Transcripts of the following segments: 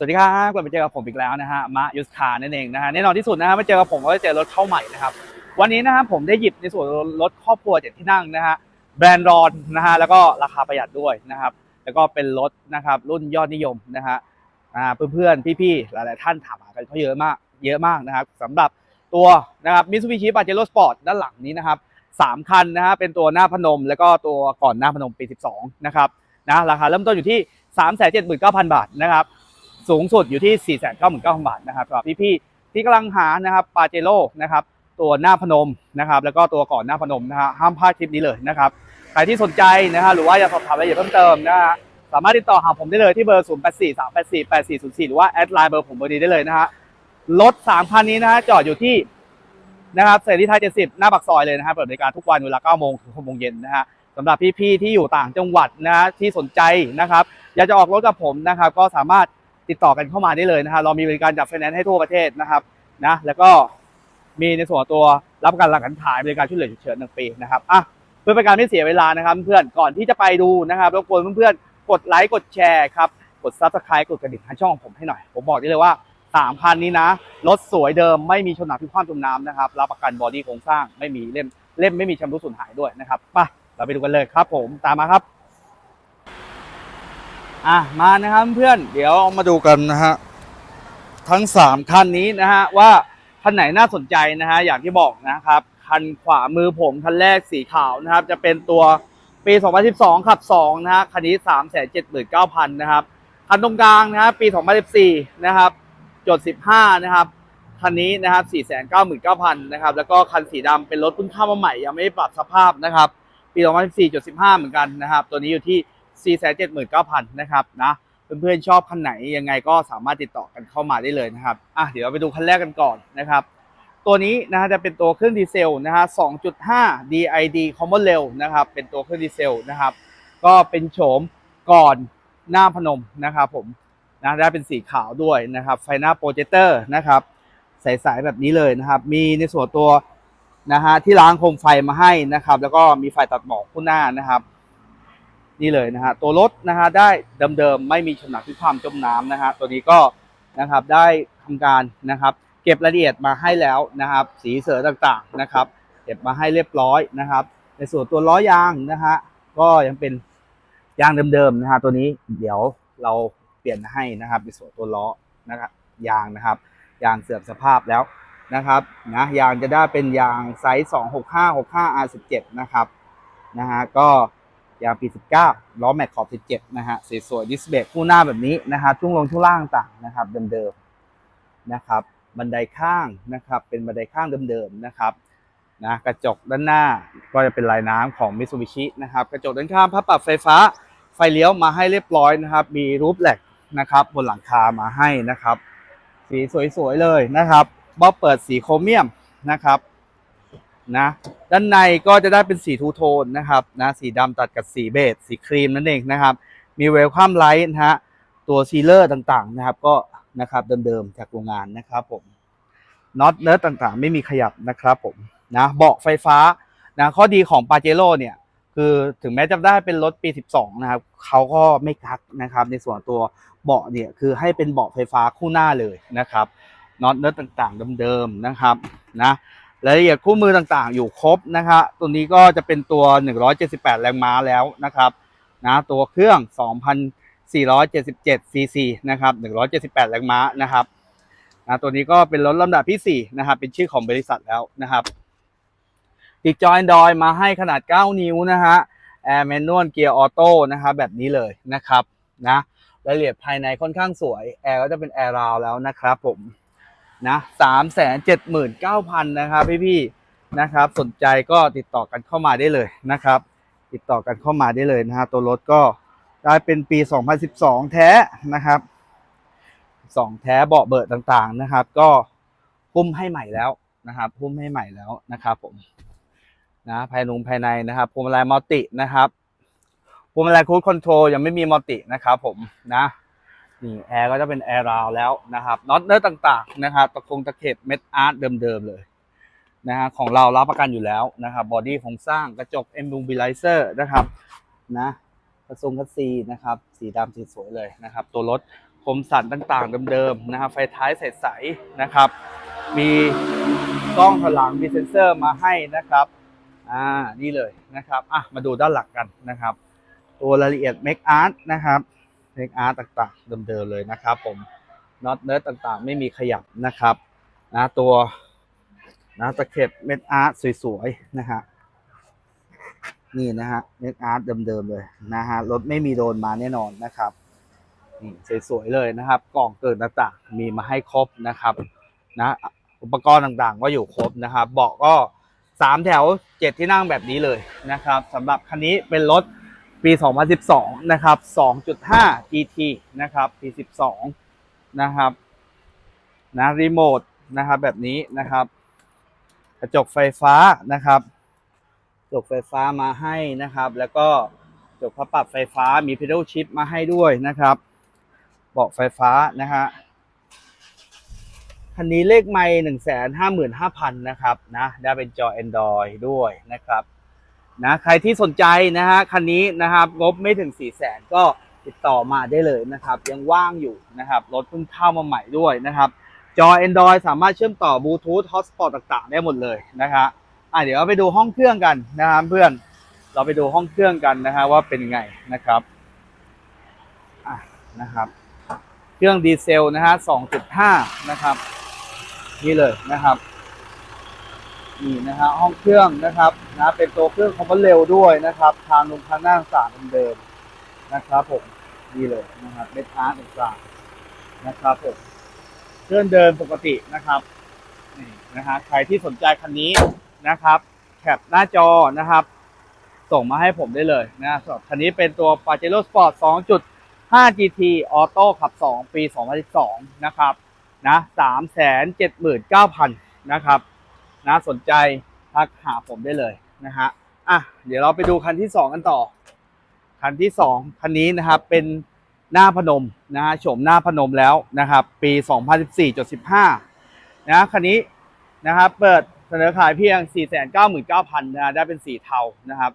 สวัสดีครับกลับมาเจอกับผมอีกแล้วนะฮะมายุสคานั่นเองนะฮะแน่นอนที่สุดนะฮะมาเจอกับผมก็จะเจอรถเข้าใหม่นะครับ วันนี้นะครับผมได้หยิบในส่วนรถครอบครัวเจ็ดที่นั่งนะฮะแบรนด์รอนนะฮะแล้วก็ราคาประหยัดด้วยนะครับ แล้วก็เป็นรถนะครับรุ่นยอดนิยมนะฮะเพื่อนๆพี่ๆหลายๆท่านถามหากันเขาเยอะมากเยอะมากนะครับสำหรับตัวนะครับมิ t ซูบิชิปาเจโร่สปอร์ตด้านหลังนี้นะครับสามคันนะฮะเป็นตัวหน้าพนม แล้วก็ตัวก่อนหน้าพนมปี 12 นะครับนะราคาเริ่มต้นอยู่ที่ 3 7 9 0 0 0 บาทนะครับ สูงสุดอยู่ที่ 4 9 9 0 0 0 บาทนะครับสำหรับพี่ๆที่กำลังหานะครับปาเจโร่นะครับตัวหน้าพนมนะครับแล้วก็ตัวก่อนหน้าพนมนะฮะห้ามพลาดคลิปนี้เลยนะครับใครที่สนใจนะฮะหรือว่าอยากสอบถามรายละเอียดเพิ่มเติมนะฮะสามารถติดต่อหาผมได้เลยที่เบอร์ 0 8 4 3 8 4 8 4 0 4 หรือว่าแอดไลน์เบอร์ผมเบอร์นี้ได้เลยนะฮะรถ3คันนี้นะฮะจอดอยู่ที่นะครับเสรีไทย70 หน้าปากซอยเลยนะฮะเปิดบริการทุกวันเวลา9โมงถึง6โมงเย็นนะฮะสำหรับพี่ๆที่อยู่ต่างจังหวัดนะฮะที่สนใจนะครับ อยากจะออกรถกับผมนะครับ ก็สามารถ ติดต่อกันเข้ามาได้เลยนะฮะเรามีบริการจัดไฟแนนซ์ให้ทั่วประเทศนะครับนะแล้วก็มีในส่วนตัวรับประกันหลังการขายบริการช่วยเหลือฉุกเฉินหนึ่งปีนะครับอะเพื่อเป็นการไม่เสียเวลานะครับ เพื่อนก่อนที่จะไปดูนะครับรบกวนเพื่อนๆกดไลค์กดแชร์ครับกดซับสไครต์กดกระดิ่งทางช่องของผมให้หน่อย ผมบอกได้เลยว่าสามคันนี้นะรถสวยเดิมไม่มีชนหนักพิความจมน้ำนะครับรับประกันบอดี้โครงสร้างไม่มีเล่มเล่มไม่มีชำรุดสูญหายด้วยนะครับไปเราไปดูกันเลยครับ ผมตามมาครับ อะมานะครับเพื่อนเดี๋ยวเอามาดูกันนะฮะทั้งสามคันนี้นะฮะว่าคันไหนน่าสนใจนะฮะอย่างที่บอกนะครับคันขวามือผมคันแรกสีขาวนะครับ จะเป็นตัวปี 2012 ขับ 2 นะฮะคันนี้ 379,000 นะครับ คันตรงกลางนะฮะปี 2014 นะครับจด 15 นะครับ คันนี้นะครับ 499,000 นะครับ แล้วก็คันสีดำเป็นรถเพิ่งเข้ามาใหม่ ยังไม่ได้ปรับสภาพนะครับ ปี 2014จด 15 เหมือนกันนะครับ ตัวนี้อยู่ที่ 479,000นะครับนะเพื่อนๆชอบคันไหนยังไงก็สามารถติดต่อกันเข้ามาได้เลยนะครับอะเดี๋ยวเราไปดูคันแรกกันก่อนนะครับ ตัวนี้นะฮะจะเป็นตัวเครื่องดีเซลนะฮะ2.5 DID Common Rail นะครับ เป็นตัวเครื่องดีเซลนะครับ ก็เป็นโฉมก่อนหน้าพนมนะครับผมนะได้เป็นสีขาวด้วยนะครับ ไฟหน้าโปรเจคเตอร์นะครับใสๆแบบนี้เลยนะครับ มีในส่วนตัวนะฮะที่ล้างโคมไฟมาให้นะครับ แล้วก็มีไฟตัดหมอกคู่หน้านะครับ นี่เลยนะฮะตัวรถนะฮะได้เดิมๆไม่มีฉนหนักที่ความจมน้ำนะฮะตัวนี้ก็นะครับได้ทำการนะครับ เก็บรายละเอียดมาให้แล้วนะครับ สีเสือต่างๆนะครับ เก็บมาให้เรียบร้อยนะครับ ในส่วนตัวล้อยางนะฮะก็ยังเป็นยางเดิมๆนะฮะตัวนี้เดี๋ยวเราเปลี่ยนให้นะครับในส่วนตัวล้อนะครับยางนะครับ ยางเสื่อมสภาพแล้วนะครับนะยางจะได้เป็นยางไซส์ 265 65 R17 นะครับนะฮะก็ ยางปี 19 ล้อแม็กขอบ 17 นะฮะสวยๆดิสเบรกคู่หน้าแบบนี้นะฮะช่วงลงช่วงล่างต่างนะครับเดิมๆนะครับ บันไดข้างนะครับเป็นบันไดข้างเดิมๆนะครับนะกระจกด้านหน้าก็จะเป็นลายน้ำของ Mitsubishi นะครับกระจกด้านข้างพับปรับไฟฟ้าไฟเลี้ยวมาให้เรียบร้อยนะครับ มีรูปแหลกนะครับ บนหลังคามาให้นะครับ สีสวยๆเลยนะครับบ๊อบเปิดสีโครเมียมนะครับ นะ ด้านในก็จะได้เป็นสีทูโทนนะครับนะสีดำตัดกับสีเบจสีครีมนั่นเองนะครับ มีเวลคัมไลท์นะฮะตัวซีเลอร์ต่างๆนะครับ ก็นะครับเดิมๆจากโรงงานนะครับผมน็อตเนิร์ดต่างๆ ไม่มีขยับนะครับผมนะเบาะไฟฟ้านะข้อดีของปาเจโร่เนี่ยคือถึงแม้จะได้เป็นรถปี 12 นะครับเขาก็ไม่กักนะครับ ในส่วนตัวเบาะเนี่ยคือให้เป็นเบาะไฟฟ้าคู่หน้าเลยนะครับน็อตเนิร์ดต่างๆเดิมๆนะครับนะ รายละเอียดคู่มือต่างๆ อยู่ครบนะครับตัวนี้ก็จะเป็นตัว 178 แรงม้าแล้วนะครับนะตัวเครื่อง 2,477 cc นะครับ 178 แรงม้านะครับนะตัวนี้ก็เป็นรถลำดับที่ 4 นะครับ เป็นชื่อของบริษัทแล้วนะครับ ติดจอยดอยมาให้ขนาด 9 นิ้วนะฮะแอร์แมนนวลเกียร์ออโต้นะครับแบบนี้เลยนะครับนะรายละเอียดภายในค่อนข้างสวย แอร์ก็จะเป็นแอร์ราวแล้วนะครับผม นะสามแสนเจ็ดหมื่นเก้าพันนะครับพี่ๆนะครับ สนใจก็ติดต่อกันเข้ามาได้เลยนะครับ ติดต่อกันเข้ามาได้เลยนะฮะตัวรถก็ได้เป็นปี 2012 แท้นะครับ2แท้เบาะเบิดต่างๆนะครับ ก็พุ่มให้ใหม่แล้วนะครับพุ่มให้ใหม่แล้วนะครับผมนะภายนุงภายในนะครับพวงมาลัยมัลตินะครับพวงมาลัยคูดคอนโทรลยังไม่มีมัลตินะครับผมนะ นี่แอร์ก็จะเป็นแอร์ราวแล้วนะครับน็อตเนื้อต่างๆนะครับตะคงตะเข็บเม็ดอาร์ตเดิมๆเลยนะฮะของเรารับประกันอยู่แล้วนะครับบอดี้โครงสร้างกระจกเอ็มบูบิไลเซอร์นะครับนะกระทรงคัสซีนะครับ สีดำสีสวยเลยนะครับ ตัวรถคมสันต่างๆเดิมๆนะครับไฟท้ายใสๆนะครับ มีกล้องถอยหลังมีเซ็นเซอร์มาให้นะครับอ่านี่เลยนะครับอะมาดูด้านหลังกันนะครับ ตัวรายละเอียด Make Art นะครับ Make Art ต่างๆเดิมๆเลยนะครับผมน็อตเนิร์ดต่างๆ ไม่มีขยับนะครับนะตัวนะตะเข็บเม็ดอาร์ตสวยๆนะฮะนี่นะฮะเม็ดอาร์ตเดิมๆเลยนะฮะรถไม่มีโดนมาแน่นอนนะครับนี่สวยๆเลยนะครับ กล่องเกิดต่างๆ มีมาให้ครบนะครับ นะอุปกรณ์ต่างๆ ก็อยู่ครบนะครับเบาะก็สามแถวเจ็ดที่นั่งแบบนี้เลยนะครับสำหรับคันนี้เป็นรถ ปี 2012 นะครับ 2.5 GT นะครับปี 12 นะครับนะรีโมทนะครับแบบนี้นะครับ กระจกไฟฟ้านะครับกระจกไฟฟ้ามาให้นะครับ แล้วก็กระจกพับปรับไฟฟ้ามี pedal shift มาให้ด้วยนะครับเบาะไฟฟ้านะฮะคันนี้เลขไม่หนึ่งแสนห้าหมื่นห้าพันนะครับนะได้เป็นจอ Android ด้วยนะครับ นะใครที่สนใจนะฮะคันนี้นะครับงบไม่ถึงสี่แสนก็ติดต่อมาได้เลยนะครับ ยังว่างอยู่นะครับรถเพิ่งเข้ามาใหม่ด้วยนะครับจอ Android สามารถเชื่อมต่อบลูทูธฮอตสปอตต่างๆ ได้หมดเลยนะครับอะเดี๋ยวเราไปดูห้องเครื่องกันนะครับเพื่อนเราไปดูห้องเครื่องกันนะฮะว่าเป็นไงนะครับอะนะครับ เครื่องดีเซลนะฮะ2.5 นะครับ นี่เลยนะครับ นี่นะฮะห้องเครื่องนะครับนะเป็นตัวเครื่องคอมพิวเร็วด้วยนะครับ ทางลงทางหน้าต่างเดิมนะครับผมนี่เลยนะครับเม็ดอาร์ตต่างๆนะครับผมเครื่องเดินปกตินะครับนี่นะฮะใครที่สนใจคันนี้นะครับแคปหน้าจอนะครับ ส่งมาให้ผมได้เลยนะสำหรับคันนี้เป็นตัว Pajero Sport 2.5 GT Auto ขับ 2 ปี 2012 นะครับนะสามแสนเจ็ดหมื่นเก้าพันนะครับ นะสนใจทักหาผมได้เลยนะฮะอะเดี๋ยวเราไปดูคันที่สองกันต่อ คันที่สองคันนี้นะครับเป็นหน้าพนมนะฮะโฉมหน้าพนมแล้วนะครับ ปี 2014.15นะคันนี้นะครับเปิดเสนอขายเพียง 499,000นะฮะได้เป็นสีเทานะครับ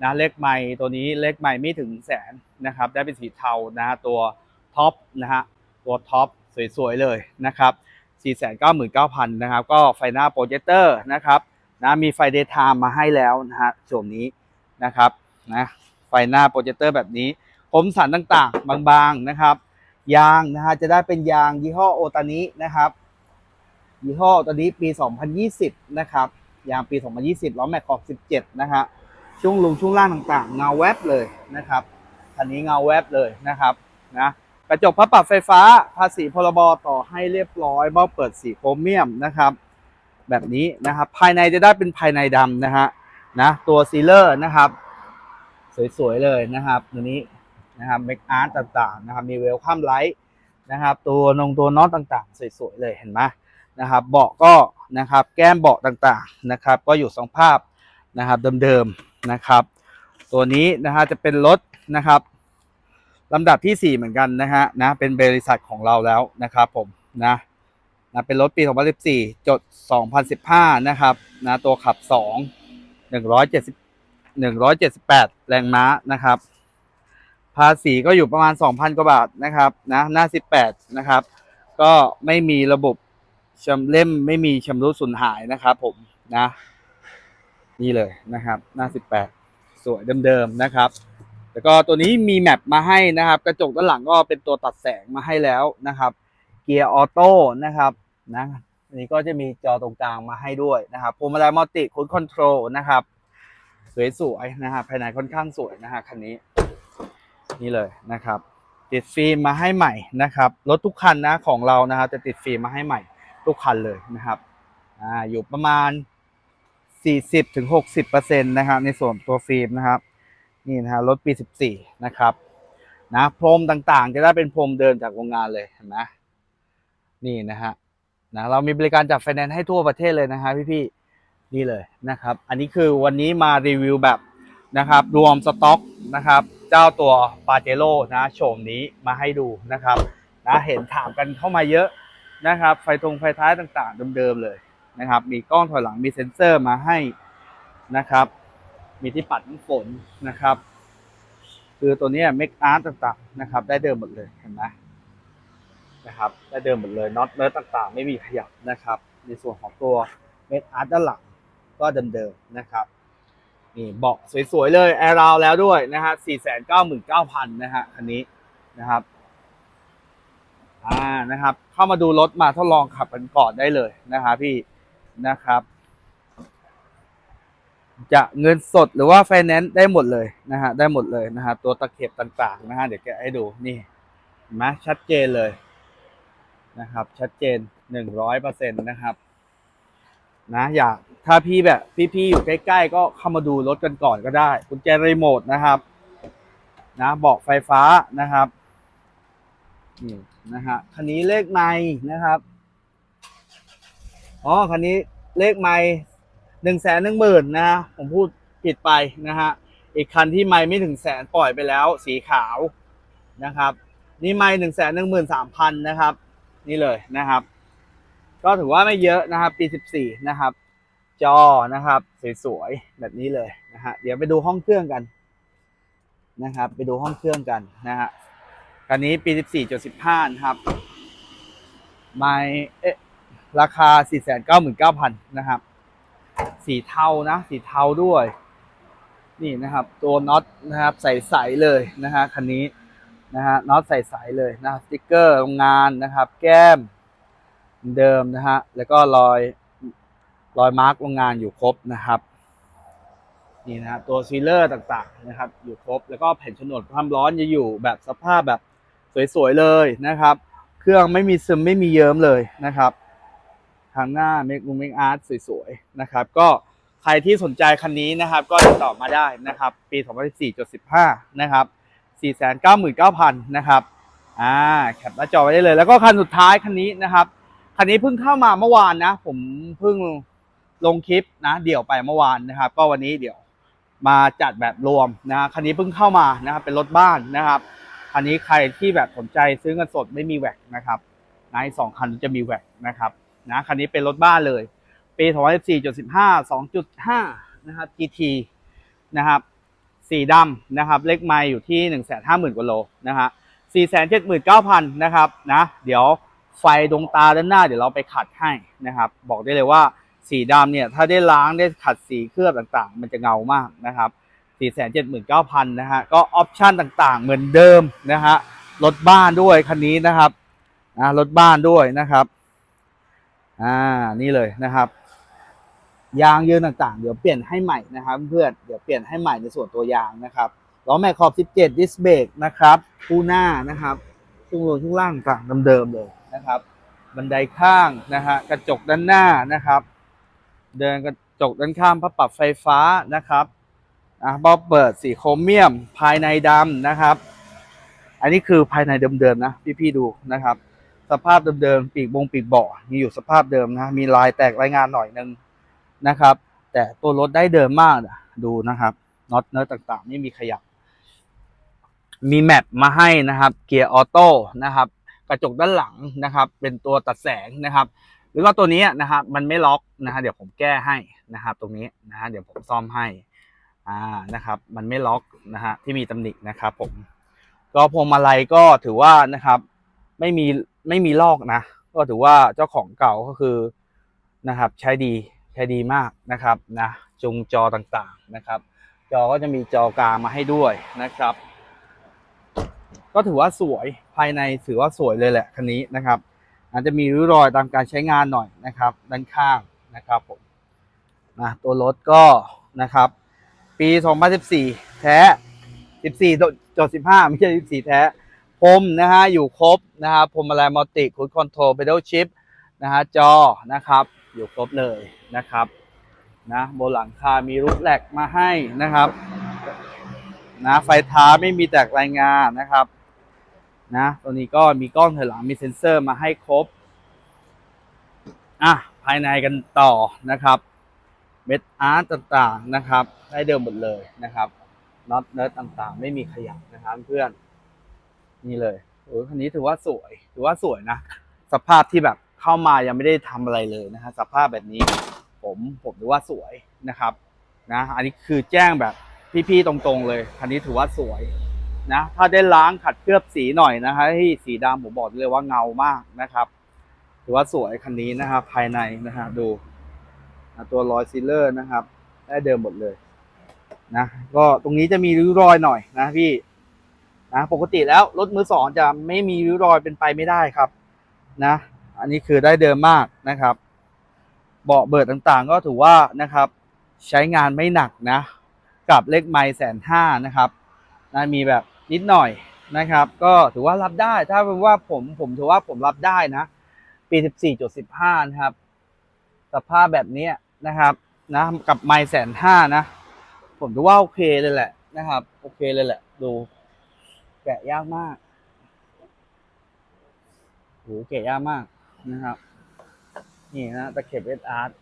นะเลขไม้ตัวนี้เลขไม้ไม่ถึงแสนนะครับได้เป็นสีเทานะฮะตัวท็อปนะฮะตัวท็อปสวยๆเลยนะครับ 499,000นะครับ ก็ไฟหน้าโปรเจคเตอร์นะครับนะมีไฟเดย์ไทม์มาให้แล้วนะฮะส่วนนี้นะครับนะไฟหน้าโปรเจคเตอร์แบบนี้คมสันต่างๆ บางๆนะครับ ยางนะฮะจะได้เป็นยางยี่ห้อโอตานินะครับ ยี่ห้อโอตานิปี 2020 นะครับ ยางปี 2020ล้อแม็กขอบ 17 นะฮะช่วงลุงช่วงล่างต่างๆ เงาแวบเลยนะครับคันนี้เงาแวบเลยนะครับนะ กระจกพับปรับไฟฟ้าภาษีพรบต่อให้เรียบร้อยเบ้าเปิดสีโครเมียมนะครับ แบบนี้นะครับ ภายในจะได้เป็นภายในดำนะฮะนะตัวซีเลอร์นะครับ สวยๆเลยนะครับตัวนี้นะครับเมคอาร์ตต่างๆนะครับมีเวลคัมไลท์นะครับ ตัวนงตัวน็อตต่างๆ สวยๆเลยเห็นไหมนะครับ เบาะก็นะครับ แก้มเบาะต่างๆนะครับ ก็อยู่สองภาพนะครับเดิมๆนะครับ ตัวนี้นะฮะจะเป็นรถนะครับ ลำดับที่ 4 เหมือนกันนะฮะนะเป็นบริษัทของเราแล้วนะครับผมนะนะเป็นรถปี 2014 จด 2015 นะครับนะตัวขับ 2 170 178 แรงม้านะครับ ภาษีก็อยู่ประมาณ 2,000 กว่าบาทนะครับนะหน้า 18 นะครับ ก็ไม่มีระบบชำเล่มไม่มีชำรุดสูญหายนะครับผมนะ นี่เลยนะครับ หน้า 18 สวยเดิมๆนะครับ แล้วก็ตัวนี้มีแมปมาให้นะครับ กระจกด้านหลังก็เป็นตัวตัดแสงมาให้แล้วนะครับ เกียร์ออโต้นะครับนะอันนี้ก็จะมีจอตรงกลางมาให้ด้วยนะครับพวงมาลัยมัลติคูดคอนโทรลนะครับสวยๆนะครับภายในค่อนข้างสวยนะฮะคันนี้ นี่เลยนะครับติดฟิล์มมาให้ใหม่นะครับรถทุกคันนะของเรานะครับจะติดฟิล์มมาให้ใหม่ทุกคันเลยนะครับอ่าอยู่ประมาณ 40-60%นะครับในส่วนตัวฟิล์มนะครับ นี่นะฮะรถปี 14 นะครับนะพรมต่างๆ จะได้เป็นพรมเดินจากโรงงานเลยเห็นไหมนี่นะฮะนะเรามีบริการจัดไฟแนนซ์ให้ทั่วประเทศเลยนะฮะพี่ๆนี่เลยนะครับ อันนี้คือวันนี้มารีวิวแบบนะครับ รวมสต็อกนะครับ เจ้าตัวปาเจโร่นะโฉมนี้มาให้ดูนะครับนะเห็นถามกันเข้ามาเยอะนะครับ ไฟตรงไฟท้ายต่างๆเดิมๆเลยนะครับ มีกล้องถอยหลังมีเซ็นเซอร์มาให้นะครับ มีที่ปัดน้ำฝนนะครับ คือตัวนี้เมคอาร์ตต่างๆนะครับ ได้เดิมหมดเลยเห็นไหมนะครับได้เดิมหมดเลยน็อตเนิร์ต่างๆ ไม่มีขยับนะครับ ในส่วนของตัวเม็ดอาร์ตด้านหลังก็เดิมๆนะครับนี่เบาะสวยๆเลยแอร์ราวแล้วด้วยนะฮะ499,000นเก้าพันนะฮะคันนี้นะครับอ่านะครับ เข้ามาดูรถมาทดลองขับกันก่อนได้เลยนะคะพี่นะครับ จะเงินสดหรือว่าไฟแนนซ์ได้หมดเลยนะฮะได้หมดเลยนะฮะตัวตะเข็บต่างๆนะฮะเดี๋ยวแกให้ดูนี่เห็นไหมชัดเจนเลยนะครับ ชัดเจนหนึ่งร้อยเปอร์เซ็นต์นะครับ นะอยากถ้าพี่แบบพี่ๆอยู่ใกล้ๆ ก็เข้ามาดูรถกันก่อนก็ได้กุญแจรีโมทนะครับ นะเบาะไฟฟ้านะครับนี่นะฮะคันนี้เลขไม้นะครับอ๋อคันนี้เลขไม้ หนึ่งแสนหนึ่งหมื่นนะฮะผมพูดผิดไปนะฮะอีกคันที่ไม่ไม่ถึงแสนปล่อยไปแล้วสีขาวนะครับ นี่ไม่หนึ่งแสนหนึ่งหมื่นสามพันนะครับ นี่เลยนะครับ ก็ถือว่าไม่เยอะนะครับ ปี14นะครับ จอนะครับสวยๆแบบนี้เลยนะฮะเดี๋ยวไปดูห้องเครื่องกันนะครับ ไปดูห้องเครื่องกันนะฮะคันนี้ปี14.15นะครับไม่เอ๊ะราคา499,000นะครับ สีเทานะ สีเทาด้วย นี่นะครับ ตัวน็อตนะครับใสๆเลยนะฮะคันนี้นะฮะน็อตใสๆเลยนะสติ๊กเกอร์โรงงานนะครับ แก้มเดิมนะฮะแล้วก็รอยรอยมาร์กโรงงานอยู่ครบนะครับนี่นะ ตัวซีเลอร์ต่างๆนะครับ อยู่ครบแล้วก็แผ่นฉนวนความร้อนจะอยู่แบบสภาพแบบสวยๆเลยนะครับ เครื่องไม่มีซึมไม่มีเยิ้มเลยนะครับ ทางหน้าเมกมุเมกอาร์ตสวยๆนะครับ ก็ใครที่สนใจคันนี้นะครับ ก็ติดต่อมาได้นะครับ ปี 2014.15 นะครับ 499,000 นะครับอ่าแคปหน้าจอไว้ได้เลย แล้วก็คันสุดท้ายคันนี้นะครับคันนี้เพิ่งเข้ามาเมื่อวานนะ ผมเพิ่งลงคลิปนะ เดี่ยวไปเมื่อวานนะครับ ก็วันนี้เดี๋ยวมาจัดแบบรวมนะคันนี้เพิ่งเข้ามานะครับ เป็นรถบ้านนะครับคันนี้ใครที่แบบสนใจซื้อเงินสดไม่มีแวกนะครับในสองคันจะมีแวกนะครับ นะคันนี้เป็นรถบ้านเลย ปี 2014.15 2.5 นะครับ GT นะครับสีดำนะครับ เลขไมล์อยู่ที่ 150,000 กว่าโลนะฮะ479,000 นะครับนะเดี๋ยวไฟดวงตาด้านหน้าเดี๋ยวเราไปขัดให้นะครับ บอกได้เลยว่าสีดำเนี่ยถ้าได้ล้างได้ขัดสีเคลือบต่างๆ มันจะเงามากนะครับ479,000 นะฮะก็ออปชันต่างๆ เหมือนเดิมนะฮะรถบ้านด้วยคันนี้นะครับนะรถบ้านด้วยนะครับ อ่านี่เลยนะครับ ยางยืนต่างๆ เดี๋ยวเปลี่ยนให้ใหม่นะครับ เพื่อนเดี๋ยวเปลี่ยนให้ใหม่ในส่วนตัวยางนะครับล้อแม็กขอบ 17 ดิสเบรกนะครับคู่หน้านะครับช่วงบนช่วงล่างต่างเดิมๆเลยนะครับ บันไดข้างนะฮะกระจกด้านหน้านะครับ เดินกระจกด้านข้างพับปรับไฟฟ้านะครับอะเบเปิดสีโครเมียมภายในดำนะครับ อันนี้คือภายในเดิมๆนะพี่ๆดูนะครับ สภาพเดิมๆปีกบงปีกเบาะมีอยู่สภาพเดิมนะมีลายแตกรายงานหน่อยนึงนะครับ แต่ตัวรถได้เดิมมากนะดูนะครับน็อตเนื้อต่างๆ ไม่มีขยับ มีแมปมาให้นะครับ เกียร์ออโต้นะครับ กระจกด้านหลังนะครับ เป็นตัวตัดแสงนะครับ หรือว่าตัวนี้นะครับ มันไม่ล็อกนะฮะเดี๋ยวผมแก้ให้นะครับ ตรงนี้นะฮะเดี๋ยวผมซ่อมให้อ่านะครับ มันไม่ล็อกนะฮะที่มีตำหนินะครับ ผม ก็พวงมาลัยก็ถือว่านะครับ ไม่มี ไม่มีลอกนะ ก็ถือว่าเจ้าของเก่าก็คือนะครับใช้ดีใช้ดีมากนะครับนะจุงจอต่างๆนะครับ จอก็จะมีจอกลางมาให้ด้วยนะครับ ก็ถือว่าสวยภายในถือว่าสวยเลยแหละคันนี้นะครับ อาจจะมีริ้วรอยตามการใช้งานหน่อยนะครับ ด้านข้างนะครับผมนะตัวรถก็นะครับ ปี 2014 แท้ 14จด15 ไม่ใช่ 14 แท้ พรมนะฮะอยู่ครบนะครับพรมอะไรมัลติคูดคอนโทรลเปด l ชิปนะฮะจอนะครับ อยู่ครบเลยนะครับนะบนหลังคา มีรูปแหลกมาให้นะครับนะไฟท้าไม่มีแตกรายงานนะครับนะตัวนี้ก็มีกล้องถอยหลังมีเซ็นเซอร์มาให้ครบอะภายในกันต่อนะครับเม็ดอาร์ตต่างๆนะครับ ได้เดิมหมดเลยนะครับน็อตเนิร์ดต่างๆ ไม่มีขยับนะครับเพื่อน นี่เลยโอ้ยคันนี้ถือว่าสวย ถือว่าสวยนะ สภาพที่แบบเข้ามายังไม่ได้ทำอะไรเลยนะฮะ สภาพแบบนี้ ผมผมถือว่าสวยนะครับ นะ อันนี้คือแจ้งแบบพี่ๆตรงๆเลย คันนี้ถือว่าสวยนะ ถ้าได้ล้างขัดเคลือบสีหน่อยนะฮะที่สีดำผมบอกเลยว่าเงามากนะครับ ถือว่าสวยคันนี้นะครับ ภายในนะฮะดูตัวรอยซีลเลอร์นะครับ ได้เดิมหมดเลยนะ ก็ตรงนี้จะมีริ้วรอยหน่อยนะพี่ นะปกติแล้วรถมือสองจะไม่มีริ้วรอยเป็นไปไม่ได้ครับนะอันนี้คือได้เดิมมากนะครับ เบาะเบิดต่างๆ ก็ถือว่านะครับใช้งานไม่หนักนะกับเลขไมล์แสนห้านะครับนะมีแบบนิดหน่อยนะครับ ก็ถือว่ารับได้ถ้าเป็นว่าผมผมถือว่าผมรับได้นะ ปี 14.15 นะครับ สภาพแบบนี้นะครับนะกับไมล์แสนห้านะ ผมถือว่าโอเคเลยแหละนะครับ โอเคเลยแหละดู แกะยากมากโหแกะยากมากนะครับ นี่นะตะเข็บเอสอาร์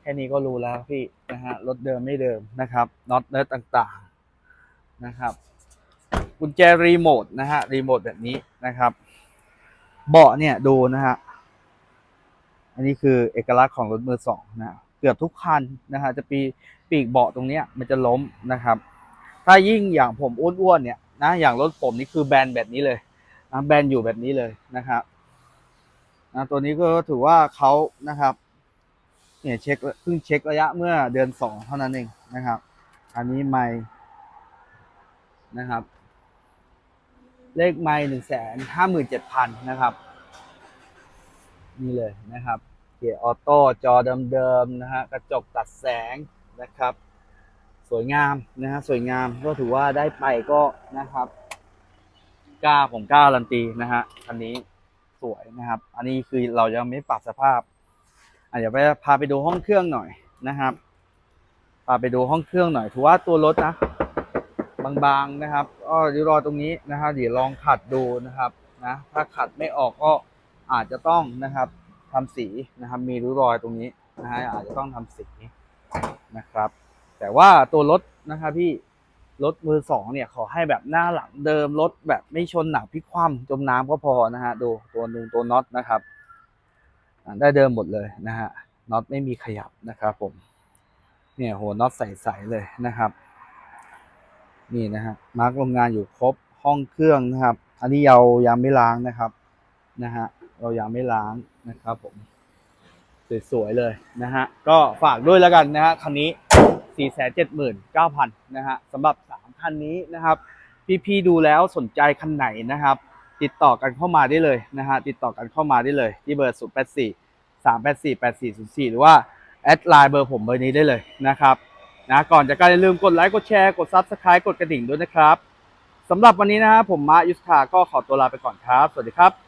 แค่นี้ก็รู้แล้วพี่นะฮะรถเดิมไม่เดิมนะครับน็อตเนิร์ดต่างๆนะครับ กุญแจรีโมทนะฮะรีโมทแบบนี้นะครับ เบาะเนี่ยดูนะฮะอันนี้คือเอกลักษณ์ของรถมือสองนะเกือบทุกคันนะฮะจะปีปีกเบาะตรงเนี้ยมันจะล้มนะครับ ถ้ายิ่งอย่างผมอ้วนๆเนี่ย นะอย่างรถผมนี่คือแบนแบบนี้เลยนะแบนอยู่แบบนี้เลยนะครับนะตัวนี้ก็ถือว่าเขานะครับเนี่ยเช็คเพิ่งเช็คระยะเมื่อเดือนสองเท่านั้นเองนะครับ อันนี้ไม่นะครับ เลขไม่หนึ่งแสนห้าหมื่นเจ็ดพันนะครับ นี่เลยนะครับ เกียร์ออโต้จอเดิมๆนะฮะกระจกตัดแสงนะครับ สวยงามนะฮะสวยงามก็ถือว่าได้ไปก็นะครับกล้าผมกล้ารันตีนะฮะคันนี้สวยนะครับ อันนี้คือเรายังไม่ปรับสภาพอาจจะเดี๋ยวไปพาไปดูห้องเครื่องหน่อยนะครับพาไปดูห้องเครื่องหน่อยถือว่าตัวรถนะ บางๆนะครับก็เดี๋ยวรอตรงนี้นะครับเดี๋ยวลองขัดดูนะครับนะถ้าขัดไม่ออกก็อาจจะต้องนะครับทำสีนะครับ มีริ้วรอยตรงนี้นะฮะอาจจะต้องทำสีนะครับ แต่ว่าตัวรถนะครับพี่รถมือสองเนี่ยขอให้แบบหน้าหลังเดิมรถแบบไม่ชนหนักพลิกคว่ำจมน้ำก็พอนะฮะดูตัวนึงตัวน็อตนะครับได้เดิมหมดเลยนะฮะน็อตไม่มีขยับนะครับผมเนี่ยโหน็อตใสๆเลยนะครับ นี่นะฮะมาร์กโรงงานอยู่ครบห้องเครื่องนะครับ อันนี้เรายังไม่ล้างนะครับนะฮะเรายังไม่ล้างนะครับผมสวยๆเลยนะฮะก็ฝากด้วยแล้วกันนะฮะคันนี้ 479,000นะฮะสำหรับ 3 คันนี้นะครับ พี่ๆดูแล้วสนใจคันไหนนะครับ ติดต่อกันเข้ามาได้เลยนะฮะติดต่อกันเข้ามาได้เลย ที่เบอร์ 084 384 8404 หรือว่า แอดไลน์เบอร์ผมเบอร์นี้ได้เลยนะครับนะก่อนจากการอย่าลืมกดไลค์กดแชร์กด Subscribe กดกระดิ่งด้วยนะครับสำหรับวันนี้นะฮะผมมายุสคาก็ขอตัวลาไปก่อนครับ สวัสดีครับ